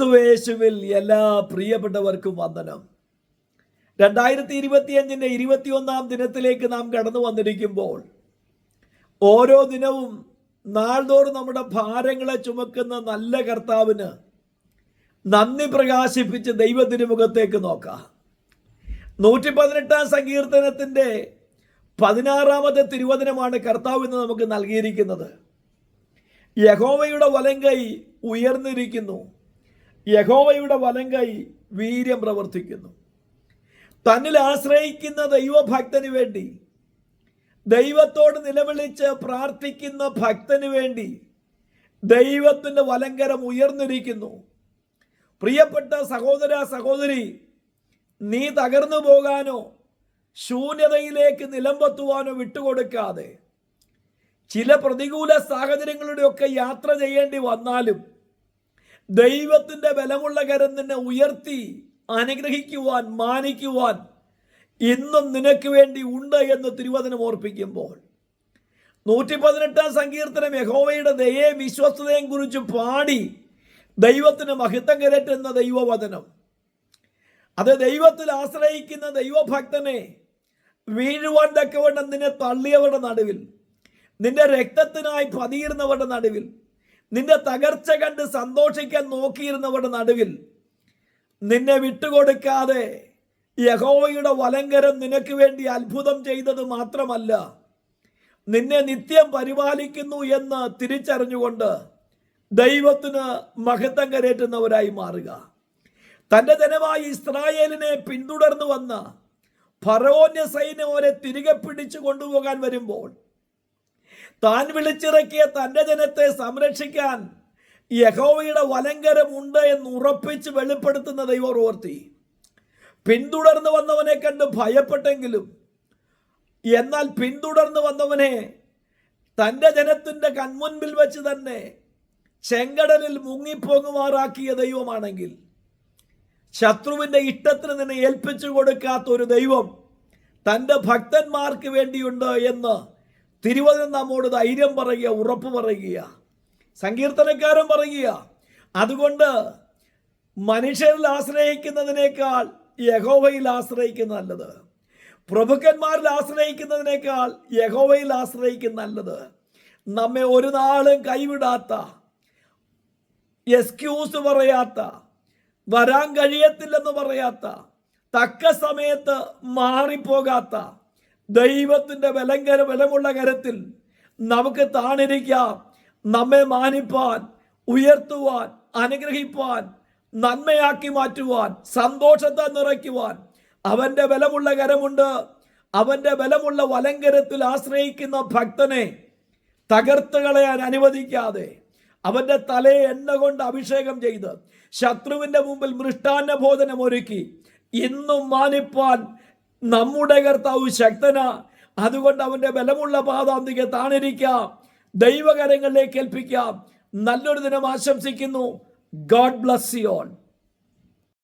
ക്രിസ്തുവേശുവിൽ എല്ലാ പ്രിയപ്പെട്ടവർക്കും വന്ദനം. രണ്ടായിരത്തി ഇരുപത്തിയഞ്ചിന്റെ ഇരുപത്തിയൊന്നാം ദിനത്തിലേക്ക് നാം കടന്നു വന്നിരിക്കുമ്പോൾ ഓരോ ദിനവും നാൾതോറും നമ്മുടെ ഭാരങ്ങളെ ചുമക്കുന്ന നല്ല കർത്താവിന് നന്ദി പ്രകാശിപ്പിച്ച് ദൈവത്തിരുമുഖത്തേക്ക് നോക്കാം. നൂറ്റി പതിനെട്ടാം സങ്കീർത്തനത്തിന്റെ പതിനാറാമത്തെ തിരുവചനമാണ് കർത്താവ് ഇന്ന് നമുക്ക് നൽകിയിരിക്കുന്നത്. യഹോവയുടെ വലങ്കൈ ഉയർന്നിരിക്കുന്നു. യഹോവയുടെ വലങ്കൈ വീര്യം പ്രവർത്തിക്കുന്നു. തന്നിൽ ആശ്രയിക്കുന്ന ദൈവഭക്തന് വേണ്ടി ദൈവത്തോട് നിലവിളിച്ച് പ്രാർത്ഥിക്കുന്ന ഭക്തന് വേണ്ടി ദൈവത്തിന്റെ വലങ്കരം ഉയർന്നിരിക്കുന്നു. പ്രിയപ്പെട്ട സഹോദര സഹോദരി നീ തകർന്നു പോകാനോ ശൂന്യതയിലേക്ക് നിലമ്പെത്തുവാനോ വിട്ടുകൊടുക്കാതെ ചില പ്രതികൂല സാഹചര്യങ്ങളുടെയൊക്കെ യാത്ര ചെയ്യേണ്ടി വന്നാലും ദൈവത്തിന്റെ ബലമുള്ള കരം നിന്നെ ഉയർത്തി അനുഗ്രഹിക്കുവാൻ മാനിക്കുവാൻ ഇന്നും നിനക്ക് വേണ്ടി ഉണ്ട് എന്ന് തിരുവചനം ഓർപ്പിക്കുമ്പോൾ. നൂറ്റി പതിനെട്ടാം സങ്കീർത്തനം യഹോവയുടെ ദയയും വിശ്വസ്തതയും കുറിച്ച് പാടി ദൈവത്തിന് മഹിത്വം കരറ്റുന്ന ദൈവവചനം. അത് ദൈവത്തിൽ ആശ്രയിക്കുന്ന ദൈവഭക്തനെ വീഴുവാൻ തക്കവണ്ണം നിന്നെ തള്ളിയവരുടെ നടുവിൽ നിന്റെ രക്തത്തിനായി പതിയിരുന്നവരുടെ നടുവിൽ നിന്റെ തകർച്ച കണ്ട് സന്തോഷിക്കാൻ നോക്കിയിരുന്നവരുടെ നടുവിൽ നിന്നെ വിട്ടുകൊടുക്കാതെ യഹോവയുടെ വലങ്കരം നിനക്ക് വേണ്ടി അത്ഭുതം ചെയ്തത് മാത്രമല്ല നിന്നെ നിത്യം പരിപാലിക്കുന്നു എന്ന് തിരിച്ചറിഞ്ഞുകൊണ്ട് ദൈവത്തിന് മഹത്വം കരേറ്റുന്നവരായി മാറുക. തന്റെ ജനമായി ഇസ്രായേലിനെ പിന്തുടർന്നു വന്ന ഫറോന്യ സൈന്യം അവരെ തിരികെ പിടിച്ചു കൊണ്ടുപോകാൻ വരുമ്പോൾ താൻ വിളിച്ചിറക്കിയ തന്റെ ജനത്തെ സംരക്ഷിക്കാൻ യഹോവയുടെ വലങ്കരമുണ്ട് എന്ന് ഉറപ്പിച്ച് വെളിപ്പെടുത്തുന്ന ദൈവം ഓർത്തി. പിന്തുടർന്ന് വന്നവനെ കണ്ട് ഭയപ്പെട്ടെങ്കിലും എന്നാൽ പിന്തുടർന്ന് വന്നവനെ തന്റെ ജനത്തിന്റെ കൺമുൻപിൽ വെച്ച് തന്നെ ചെങ്കടലിൽ മുങ്ങിപ്പോങ്ങുമാറാക്കിയ ദൈവമാണെങ്കിൽ ശത്രുവിന്റെ ഇഷ്ടത്തിന് നിന്നെ ഏൽപ്പിച്ചു കൊടുക്കാത്ത ഒരു ദൈവം തന്റെ ഭക്തന്മാർക്ക് വേണ്ടിയുണ്ട് എന്ന് തിരുവചനം നമ്മോട് ധൈര്യം പറയുക ഉറപ്പ് പറയുക സങ്കീർത്തനക്കാരൻ പറയുക. അതുകൊണ്ട് മനുഷ്യരിൽ ആശ്രയിക്കുന്നതിനേക്കാൾ യഹോവയിൽ ആശ്രയിക്കുന്ന നല്ലത്. പ്രഭുക്കന്മാരിൽ ആശ്രയിക്കുന്നതിനേക്കാൾ യഹോവയിൽ ആശ്രയിക്കുന്ന നല്ലത്. നമ്മെ ഒരു നാളും കൈവിടാത്ത എക്സ്ക്യൂസ് പറയാത്ത വരാൻ കഴിയത്തില്ലെന്ന് പറയാത്ത തക്ക സമയത്ത് മാറിപ്പോകാത്ത ദൈവത്തിന്റെ ബലങ്കര ബലമുള്ള കരത്തിൽ നമുക്ക് താണിരിക്കാം. നമ്മെ മാനിപ്പാൻ ഉയർത്തുവാൻ അനുഗ്രഹിപ്പാൻ നന്മയാക്കി മാറ്റുവാൻ സന്തോഷത്തെ നിറയ്ക്കുവാൻ അവന്റെ ബലമുള്ള കരമുണ്ട്. അവന്റെ ബലമുള്ള വലങ്കരത്തിൽ ആശ്രയിക്കുന്ന ഭക്തനെ തകർത്ത് കളയാൻ അനുവദിക്കാതെ അവന്റെ തലയെ എണ്ണ കൊണ്ട് അഭിഷേകം ചെയ്ത് ശത്രുവിന്റെ മുമ്പിൽ മൃഷ്ടാന്ന ഭോജനം ഒരുക്കി ഇന്നും മാനിപ്പാൻ നമ്മുടെ കർത്താവ് ശക്തന. അതുകൊണ്ട് അവന്റെ ബലമുള്ള പാതാന്തിക താണിരിക്കാം ദൈവകരങ്ങളിലേക്ക് ഏൽപ്പിക്കാം നല്ലൊരു ദിനം ആശംസിക്കുന്നു. God bless you all